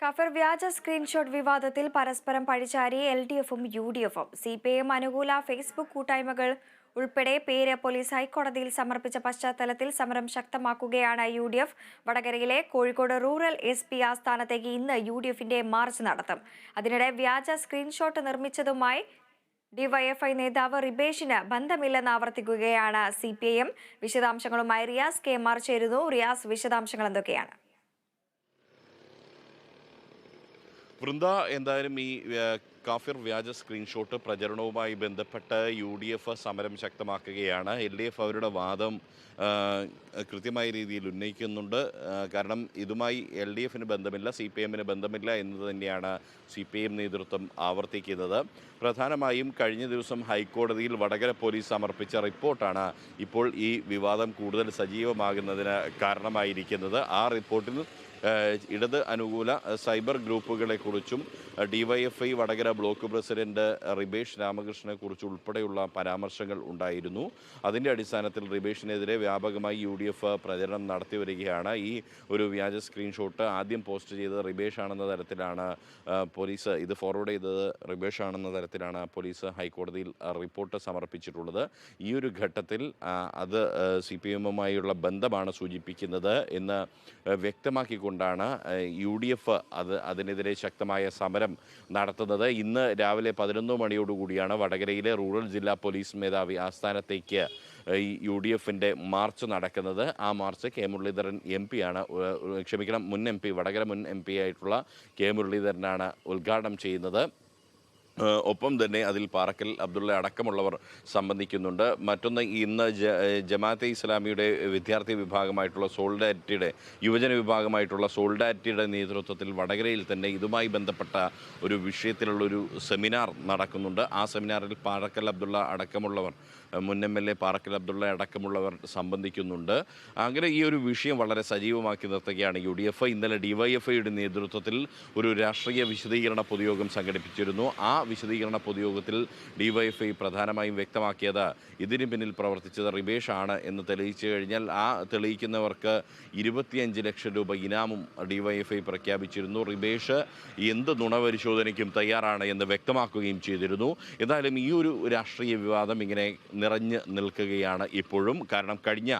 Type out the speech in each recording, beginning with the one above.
Kupffer വ്യാജ screenshot വിവാദത്തിൽ പരസ്പരം പഴിചാരി എൽ ഡി എഫും യു ഡി എഫും സി പി എം അനുകൂല ഫേസ്ബുക്ക് കൂട്ടായ്മകൾ ഉൾപ്പെടെ പേര് പോലീസ് ഹൈക്കോടതിയിൽ സമർപ്പിച്ച പശ്ചാത്തലത്തിൽ സമരം ശക്തമാക്കുകയാണ് യു ഡി എഫ് വടകരയിലെ കോഴിക്കോട് റൂറൽ എസ് പി ആസ്ഥാനത്തേക്ക് ഇന്ന് യു ഡി എഫിന്റെ മാർച്ച് നടത്തും. അതിനിടെ വ്യാജ സ്ക്രീൻഷോട്ട് നിർമ്മിച്ചതുമായി ഡിവൈഎഫ്ഐ നേതാവ് റിബേഷിന് ബന്ധമില്ലെന്ന് ആവർത്തിക്കുകയാണ് സി പി ഐ എം വിശദാംശങ്ങളുമായി റിയാസ് കെ. മാർ ചേരുന്നു. റിയാസ് വിശദാംശങ്ങൾ എന്തൊക്കെയാണ്? വൃന്ദ എന്തായാലും ഈ കാഫിർ വ്യാജ സ്ക്രീൻഷോട്ട് പ്രചരണവുമായി ബന്ധപ്പെട്ട് യു ഡി എഫ് സമരം ശക്തമാക്കുകയാണ്. എൽ ഡി എഫ് അവരുടെ വാദം കൃത്യമായ രീതിയിൽ ഉന്നയിക്കുന്നുണ്ട്. കാരണം ഇതുമായി എൽ ഡി എഫിന് ബന്ധമില്ല സി പി എമ്മിന് ബന്ധമില്ല എന്നത് തന്നെയാണ് സി പി എം നേതൃത്വം ആവർത്തിക്കുന്നത്. പ്രധാനമായും കഴിഞ്ഞ ദിവസം ഹൈക്കോടതിയിൽ വടകര പോലീസ് സമർപ്പിച്ച റിപ്പോർട്ടാണ് ഇപ്പോൾ ഈ വിവാദം കൂടുതൽ സജീവമാകുന്നതിന് കാരണമായിരിക്കുന്നത്. ആ റിപ്പോർട്ടിൽ ഇടത് അനുകൂല cyber ഗ്രൂപ്പുകളെക്കുറിച്ചും DYFI Vadakara block president Ribesh രാമകൃഷ്ണനെ കുറിച്ച് ഉൾപ്പെടെയുള്ള പരാമർശങ്ങൾ ഉണ്ടായിരുന്നു. അതിന്റെ അടിസ്ഥാനത്തിൽ റിബേഷിനെതിരെ വ്യാപകമായി യു പ്രചരണം നടത്തി വരികയാണ്. ഈ ഒരു വ്യാജ സ്ക്രീൻഷോട്ട് ആദ്യം പോസ്റ്റ് ചെയ്തത് റിബേഷ് ആണെന്ന തരത്തിലാണ് പോലീസ് ഇത് ഫോർവേഡ് ചെയ്തത് റിബേഷ് ആണെന്ന തരത്തിലാണ് പോലീസ് ഹൈക്കോടതിയിൽ റിപ്പോർട്ട് സമർപ്പിച്ചിട്ടുള്ളത്. ഈ ഒരു ഘട്ടത്തിൽ അത് സി പി എമ്മുമായുള്ള ബന്ധമാണ് സൂചിപ്പിക്കുന്നത് എന്ന് ഏഹ് വ്യക്തമാക്കിക്കൊണ്ടാണ് യു ഡി എഫ് അത് അതിനെതിരെ ശക്തമായ സമരം നടത്തുന്നത്. ഇന്ന് രാവിലെ പതിനൊന്ന് മണിയോടുകൂടിയാണ് വടകരയിലെ റൂറൽ ജില്ലാ പോലീസ് മേധാവി ആസ്ഥാനത്തേക്ക് യു ഡി എഫിന്റെ മാർച്ച് നടക്കുന്നത്. ആ march K Muraleedharan M P ആണ് ക്ഷമിക്കണം മുൻ എം പി വടകര മുൻ എം പി ആയിട്ടുള്ള കെ മുരളീധരനാണ് ഉദ്ഘാടനം ചെയ്യുന്നത്. ഒപ്പം തന്നെ അതിൽ പാറക്കൽ അബ്ദുള്ള അടക്കമുള്ളവർ സംബന്ധിക്കുന്നുണ്ട്. മറ്റൊന്ന് ഇന്ന് ജമാഅത്തെ ഇസ്ലാമിയുടെ വിദ്യാർത്ഥി വിഭാഗമായിട്ടുള്ള സോൾഡാരിറ്റിയുടെ യുവജന വിഭാഗമായിട്ടുള്ള സോൾഡാരിറ്റിയുടെ നേതൃത്വത്തിൽ വടകരയിൽ തന്നെ ഇതുമായി ബന്ധപ്പെട്ട ഒരു വിഷയത്തിലുള്ളൊരു സെമിനാർ നടക്കുന്നുണ്ട്. ആ സെമിനാറിൽ പാറക്കൽ അബ്ദുള്ള അടക്കമുള്ളവർ മുൻ M L A Parakkal Abdullah അടക്കമുള്ളവർ സംബന്ധിക്കുന്നുണ്ട്. അങ്ങനെ ഈ ഒരു വിഷയം വളരെ സജീവമാക്കി നിർത്തുകയാണ് യു ഡി എഫ് ഇന്നലെ ഡിവൈഎഫ്ഐയുടെ നേതൃത്വത്തിൽ ഒരു രാഷ്ട്രീയ വിശദീകരണ പൊതുയോഗം സംഘടിപ്പിച്ചിരുന്നു. ആ വിശദീകരണ പൊതുയോഗത്തിൽ ഡിവൈഎഫ്ഐ പ്രധാനമായും വ്യക്തമാക്കിയത് ഇതിന് പിന്നിൽ പ്രവർത്തിച്ചത് റിബേഷ് ആണ് എന്ന് തെളിയിച്ചു കഴിഞ്ഞാൽ ആ തെളിയിക്കുന്നവർക്ക് ഇരുപത്തിയഞ്ച് ലക്ഷം രൂപ ഇനാമും ഡിവൈഎഫ്ഐ പ്രഖ്യാപിച്ചിരുന്നു. റിബേഷ് എന്ത് നുണപരിശോധനയ്ക്കും തയ്യാറാണ് എന്ന് വ്യക്തമാക്കുകയും ചെയ്തിരുന്നു. എന്തായാലും ഈ ഒരു രാഷ്ട്രീയ വിവാദം ഇങ്ങനെ നിറഞ്ഞ് നിൽക്കുകയാണ് ഇപ്പോഴും. കാരണം കഴിഞ്ഞ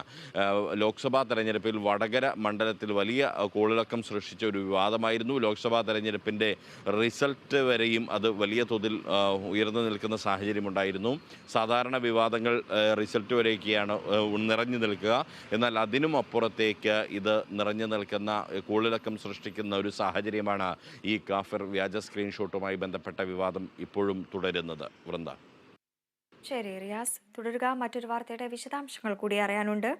ലോക്സഭാ തെരഞ്ഞെടുപ്പിൽ വടകര മണ്ഡലത്തിൽ വലിയ കോളിളക്കം സൃഷ്ടിച്ച ഒരു വിവാദമായിരുന്നു. ലോക്സഭാ തെരഞ്ഞെടുപ്പിന്റെ റിസൾട്ട് വരെയും അത് വലിയ തോതിൽ ഉയർന്നു നിൽക്കുന്ന സാഹചര്യമുണ്ടായിരുന്നു. സാധാരണ വിവാദങ്ങൾ റിസൾട്ട് വരെയൊക്കെയാണ് നിറഞ്ഞു നിൽക്കുക. എന്നാൽ അതിനും അപ്പുറത്തേക്ക് ഇത് നിറഞ്ഞു നിൽക്കുന്ന കൂളിളക്കം സൃഷ്ടിക്കുന്ന ഒരു സാഹചര്യമാണ് ഈ കാഫിർ വ്യാജ സ്ക്രീൻഷോട്ടുമായി ബന്ധപ്പെട്ട വിവാദം ഇപ്പോഴും തുടരുന്നത്. വൃന്ദ. ശരി റിയാസ് തുടരുക. മറ്റൊരു വാർത്തയുടെ വിശദാംശങ്ങൾ കൂടി അറിയാനുണ്ട്.